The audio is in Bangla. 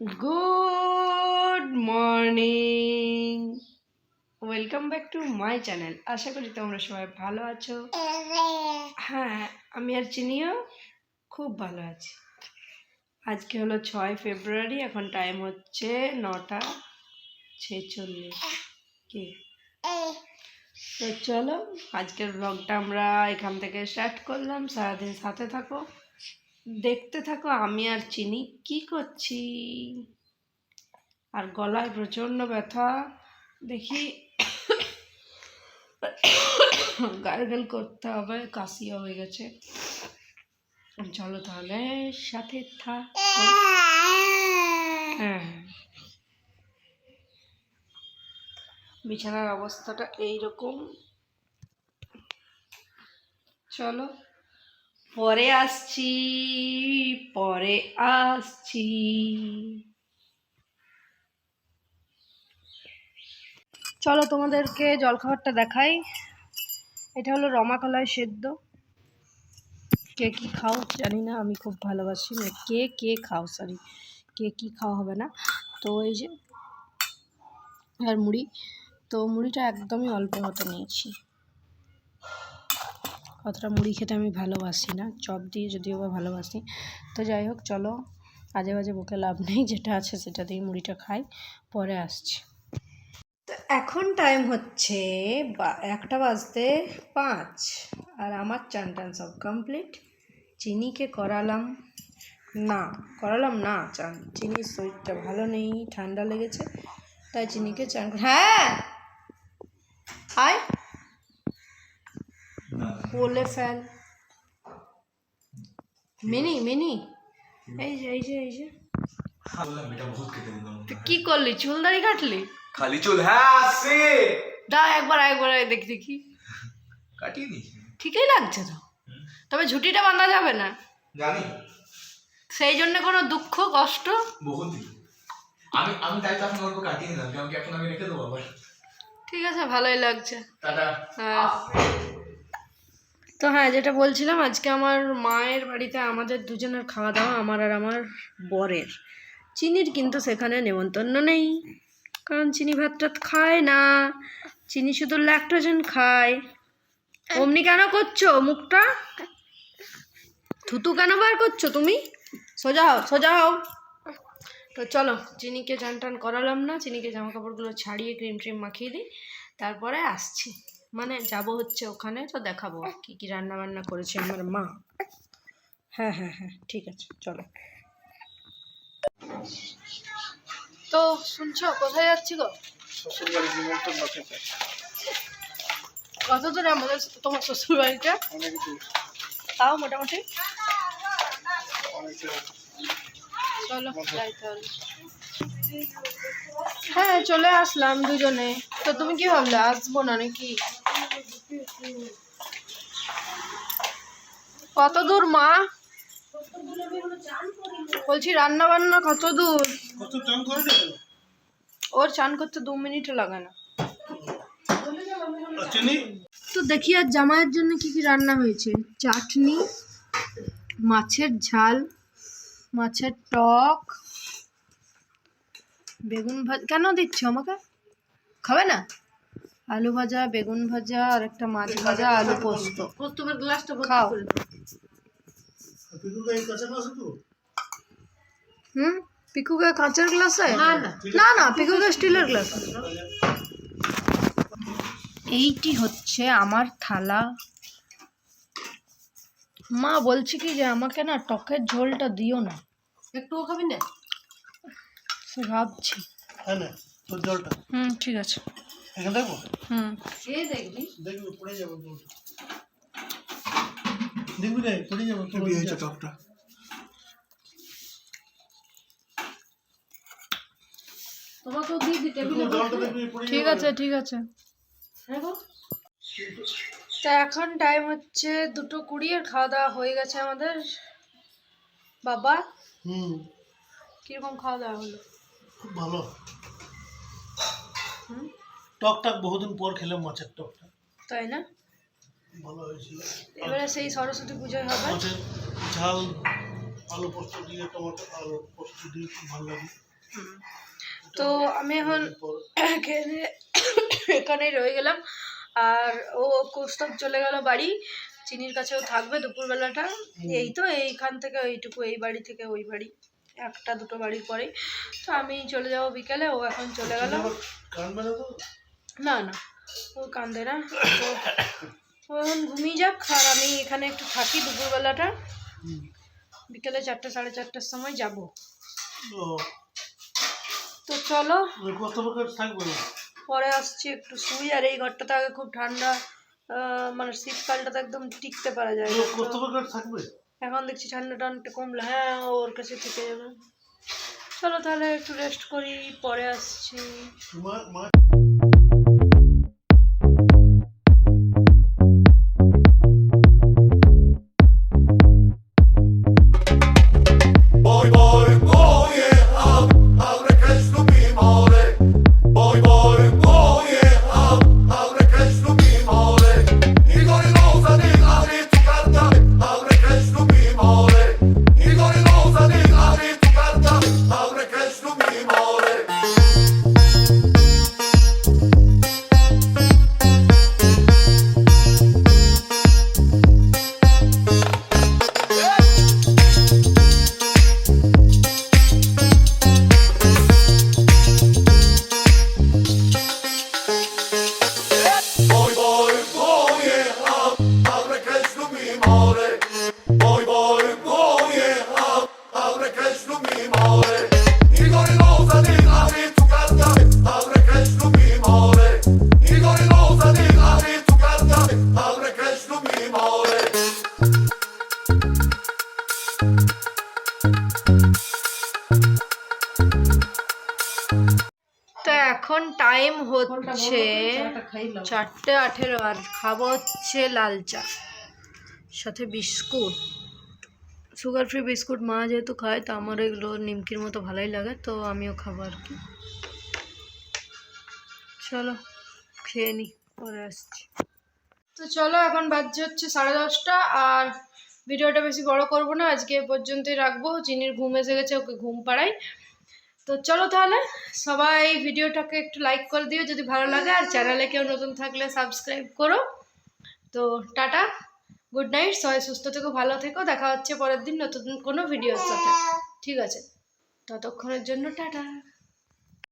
Good morning welcome back to my channel আশা করি তোমরা সবাই ভালো আছো। হ্যাঁ আমি আর চিনিও খুব ভালো আছি। আজকে হলো ছয় ফেব্রুয়ারি, এখন টাইম হচ্ছে নটা ছেচল্লিশ। কি? তো চলো, আজকের ব্লগটা আমরা এখান থেকে স্টার্ট করলাম। সারাদিন সাথে থাকো। দেখতে থাকো, আমি আর চিনি। কি করছি? আর গলায় প্রচণ্ড ব্যথা। দেখি গার্গেল করতে হবে, কাশিও হয়ে গেছে। চলো তাহলে, সাথে থাক হ্যাঁ। বিছানার অবস্থাটা এইরকম। চলো। পরে আসছি পরে আসছি। চলো তোমাদেরকে জলখাবারটা দেখাই। এটা হলো রমা কলাই সেদ্ধ। কে কি খাও জানি না, আমি খুব ভালোবাসি মানে কে কে খাও সরি কে কি খাওয়া হবে না? তো এই যে, আর মুড়ি। তো মুড়িটা একদমই অল্প মতো নিয়েছি। অতটা মুড়ি খেতে আমি ভালোবাসি না, চপ দিয়ে যদিও বা ভালোবাসি। তো যাই হোক, চলো, আজে বাজে বকে লাভ নেই, যেটা আছে সেটা দিয়ে মুড়িটা খাই, পরে আসছি। তো এখন টাইম হচ্ছে একটা বাজতে পাঁচ, আর আমার চান টান সব কমপ্লিট চিনিকে করালাম, না করালাম না চান। চিনির শরীরটা ভালো নেই, ঠান্ডা লেগেছে, তাই চিনিকে চান হ্যাঁ! আয়! বলে ফেল মিনি মিনি। এই যে এই যে এই যে। তুই কি করলি? চুল দাড়ি কাটলি? খালি চুল হ্যাঁ আসছে দা একবার একবার দেখি দেখি। কাটিয়ে ঠিকই লাগছে তো। তবে ঝুটিটা বাঁধা যাবে না। জানি। সেই জন্য কোনো দুঃখ কষ্ট? বহুত আমি আমি তাই তো এখন অল্প কাটিয়ে নিলাম কারণ কি এখন আমি রেখে দেবো আবার? ঠিক আছে ভালোই লাগছে। টাটা। হ্যাঁ। তো হ্যাঁ যেটা বলছিলাম, আজকে আমার মায়ের বাড়িতে আমাদের দুজনের খাওয়া দাওয়া, আমার আর আমার বরের। চিনির কিন্তু সেখানে নেমন্তন্ন নেই, কারণ চিনি ভাত টাত খায় না। চিনি শুধু ল্যাকটোজেন খায়। অমনি কেন করছ মুখটা? থুতু কেন বার করছ তুমি? সোজা হও সোজা হও। তো চলো, চিনিকে চান টান করালাম না, চিনিকে জামা কাপড়গুলো ছাড়িয়ে ক্রিম ট্রিম মাখিয়ে দিই, তারপরে আসছি। মানে যাব হচ্ছে ওখানে, তো দেখাবো কি কি রান্না বান্না করেছে আমার মা। হ্যাঁ হ্যাঁ হ্যাঁ ঠিক আছে, চলো। তো শুনছো, কোথায় যাচ্ছি গো? কত দূরে আমাদের তোমার শ্বশুর বাড়িটা তাও মোটামুটি? চলো তাহলে। হ্যাঁ চলে আসলাম দুজনে। তো তুমি কি ভাবলে, আসব না নাকি? কত দূর মা? বলছি রান্না বান্না কত দূর? ওর চান করতে দু মিনিটও লাগে না। তো দেখি আর জামাইয়ের জন্য কি কি রান্না হয়েছে? চাটনি মাছের ঝাল মাছের টক বেগুন ভাজা। কেন দিচ্ছ আমাকে? খাবে না? আলু ভাজা বেগুন ভাজা আর একটা মাছ ভাজা আলু পোস্ত। তোমার গ্লাসটা খাও। হুম? পিকুকে কাঁচের গ্লাসে না না। পিকুকে স্টিলের গ্লাস। এইটি হচ্ছে আমার থালা। মা বলছি কি যে আমাকে না টকের ঝোলটা দিও না। একটুও খাবি না? সে ভাবছি। হ্যাঁ না হুম ঠিক আছে। এখানে দেখব হুম। দেখবি। পড়ে যাব দেখবি রে পড়ে যাব হয়েছে তোমাকেও দিয়ে জলটা ঠিক আছে ঠিক আছে। তা এখন টাইম হচ্ছে দুটো কুড়ি আর খাওয়া দাওয়া হয়ে গেছে আমাদের। বাবা হুম। কীরকম খাওয়া দাওয়া হলো? খুব ভালো। হুম টক টক বহুদিন পর খেলাম মাছের টকটা। তাই না? ভালো হয়েছিল। এবারে সেই সরস্বতী পুজোয় হবে। মাছের ঝাল আলু পোস্ত দিয়ে টমেটো আলু পোস্ত দিয়ে খুব ভালো লাগে। তো আমি এখন এখানে এখানেই রয়ে গেলাম। আর ও কৌস্তব চলে গেল বাড়ি। চিনির কাছেও থাকবে দুপুরবেলাটা। এই তো এইখান থেকে এইটুকু এই বাড়ি থেকে ওই বাড়ি। একটা দুটো বাড়ির পরে তো আমি চলে যাব বিকেলে ও এখন চলে গেল। না না। ও কান্দে না। তো ও এখন ঘুমিয়ে যাক আর আমি এখানে একটু থাকি দুপুরবেলাটা। বিকেলে চারটে সাড়ে চারটের সময় যাব। তো চলো। পরে আসছি একটু শুই আর এই ঘরটাতে আগে খুব ঠান্ডা মানে শীতকালটাতে একদম টিকতে পারা যায়। থাকবে? এখন দেখছি ঠান্ডাটা অনেকটা কমলে। হ্যাঁ ওর কাছে থেকে যাবে। চলো তাহলে একটু রেস্ট করি পরে আসছি। টাইম হচ্ছে চারটে আঠেরো আর খাব হচ্ছে লাল চা সাথে বিস্কুট। সুগার ফ্রি বিস্কুট মা যেহেতু খায় তো আমার এগুলো নিমকির মতো ভালোই লাগে তো আমিও খাব আর কি। চলো খেয়ে নি পরে আসছি। তো চলো এখন বাজছে হচ্ছে সাড়ে দশটা আর ভিডিওটা বেশি বড় করব না আজকে এ পর্যন্তই রাখব। চিনির ঘুম এসে গেছে ওকে ঘুম পাড়াই। তো চলো তাহলে, সবাই ভিডিওটাকে একটু লাইক করে দিও যদি ভালো লাগে, আর চ্যানেলে কেউ নতুন থাকলে সাবস্ক্রাইব করো। তো টাটা গুড নাইট সবাই সুস্থ থেকো, ভালো থেকো, দেখা হচ্ছে পরের দিন নতুন কোনো ভিডিওর সাথে। ঠিক আছে, ততক্ষণের জন্য টাটা।